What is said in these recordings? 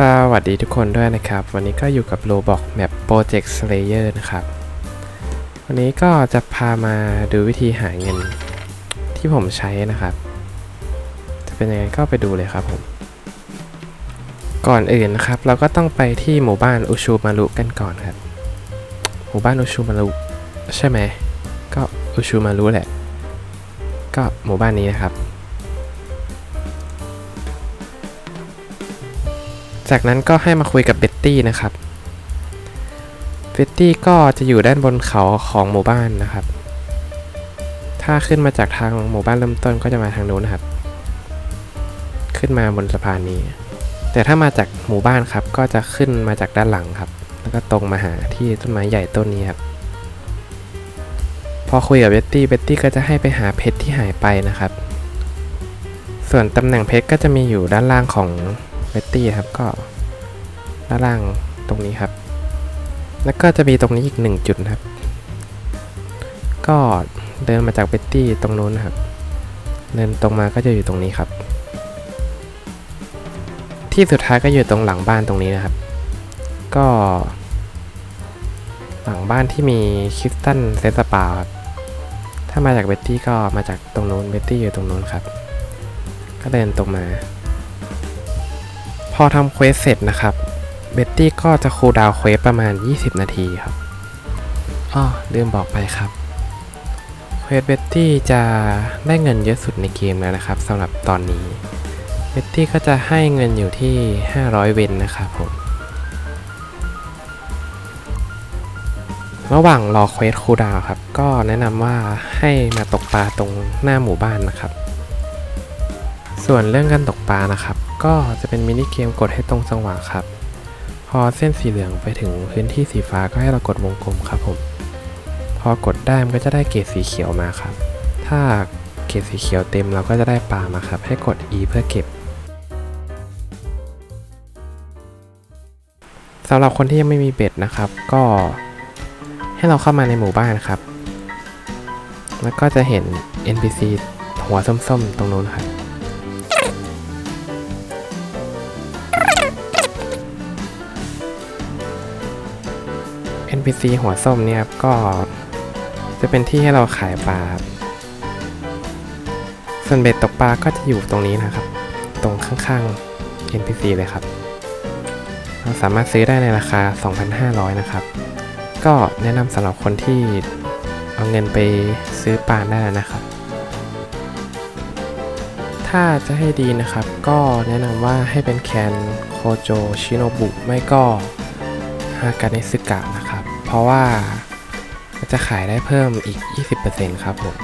สวัสดีทุกคนด้วยนะครับ วันนี้ก็อยู่กับ Roblox Map Project Slayer นะครับ วันนี้ก็จะพามาดูวิธีหาเงินที่ผมใช้นะครับ จะเป็นยังไงก็ไปดูเลยครับผม ก่อนอื่นนะครับ เราก็ต้องไปที่หมู่บ้านอุชูมารุกันก่อนครับ หมู่บ้านอุชูมารุใช่ไหม ก็อุชูมารุแหละ ก็หมู่บ้านนี้นะครับ จากนั้นก็ให้มาคุยกับเบ็ตตี้นะครับ เบ็ตตี้ก็จะอยู่ด้านบนเขาของหมู่บ้านนะครับ ถ้าขึ้นมาจากทางหมู่บ้านเริ่มต้นก็จะมาทางนู้นนะครับ ขึ้นมาบนสะพานนี้ แต่ถ้ามาจากหมู่บ้านครับก็จะขึ้นมาจากด้านหลังครับ แล้วก็ตรงมาหาที่ต้นไม้ใหญ่ต้นนี้ครับ พอคุยกับเบ็ตตี้ เบ็ตตี้ก็จะให้ไปหาเพชรที่หายไปนะครับ ส่วนตำแหน่งเพชรก็จะมีอยู่ด้านล่างของ เบตตี้ครับก็ด้านล่างตรงนี้ครับ แล้วก็จะมีตรงนี้อีกหนึ่งจุดครับ ก็เดินมาจากเบตตี้ตรงนู้นครับ เดินตรงมาก็จะอยู่ตรงนี้ครับ ที่สุดท้ายก็อยู่ตรงหลังบ้านตรงนี้นะครับ ก็ หลังบ้านที่มีคริสตันเซสปาครับถ้ามาจากเบตตี้ก็มาจากตรงนู้นเบตตี้อยู่ตรงนู้นครับ ก็เดินตรงมา พอทำเควสเสร็จนะครับเบตตี้ก็จะคูลดาวเควสประมาณ 20 นาทีครับอ้อลืมบอกไปครับเควสเบตตี้จะได้เงินเยอะสุดในเกมแล้วนะครับสำหรับตอนนี้เบตตี้ก็จะให้เงินอยู่ที่ 500 เวนนะครับผมระหว่างรอเควสคูลดาวครับ ก็แนะนำว่าให้มาตกปลาตรงหน้าหมู่บ้านนะครับ ส่วนเรื่องการตกปลานะครับ ก็จะเป็นมินิเกมกดให้ตรงจังหวะครับ พอเส้นสีเหลืองไปถึงพื้นที่สีฟ้าก็ให้เรากดวงกลมครับผม พอกดได้มันก็จะได้เกรดสีเขียวมาครับ ถ้าเกรดสีเขียวเต็มเราก็จะได้ปลามาครับ ให้กด E เพื่อเก็บสำหรับคนที่ยังไม่มีเบ็ดนะครับ ก็ให้เราเข้ามาในหมู่บ้านครับ แล้วก็จะเห็น NPC หัวส้มๆ ตรงนู้นครับ NPC หัวส้มเนี่ยครับก็จะเป็นที่ให้เราขายปลาครับส่วนเบ็ดตกปลาก็จะอยู่ตรงนี้นะครับ ตรงข้างๆ NPC เลยครับ เราสามารถซื้อได้ในราคา 2,500 นะครับ ก็แนะนำสำหรับคนที่เอาเงินไปซื้อปลาได้นะครับ ถ้าจะให้ดีนะครับ ก็แนะนำว่าให้เป็นแคนโคโจชิโนบุ ไม่ก็ฮากาเนสึกะนะครับ ราะว่าจะขายได้เพิ่มอีก 20%ครับผม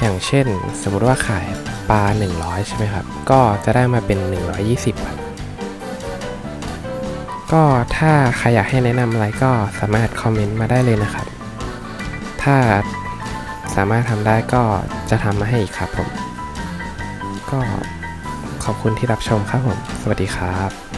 อย่างเช่นสมมุติว่าขายปลา 100 ใช่ไหมครับ ก็จะได้มาเป็น 120ครับก็ถ้าใครอยากให้แนะนำอะไรก็สามารถคอมเมนต์มาได้เลยนะครับ ถ้าสามารถทำได้ก็จะทำมาให้อีกครับผม ก็ขอบคุณที่รับชมครับผม สวัสดีครับ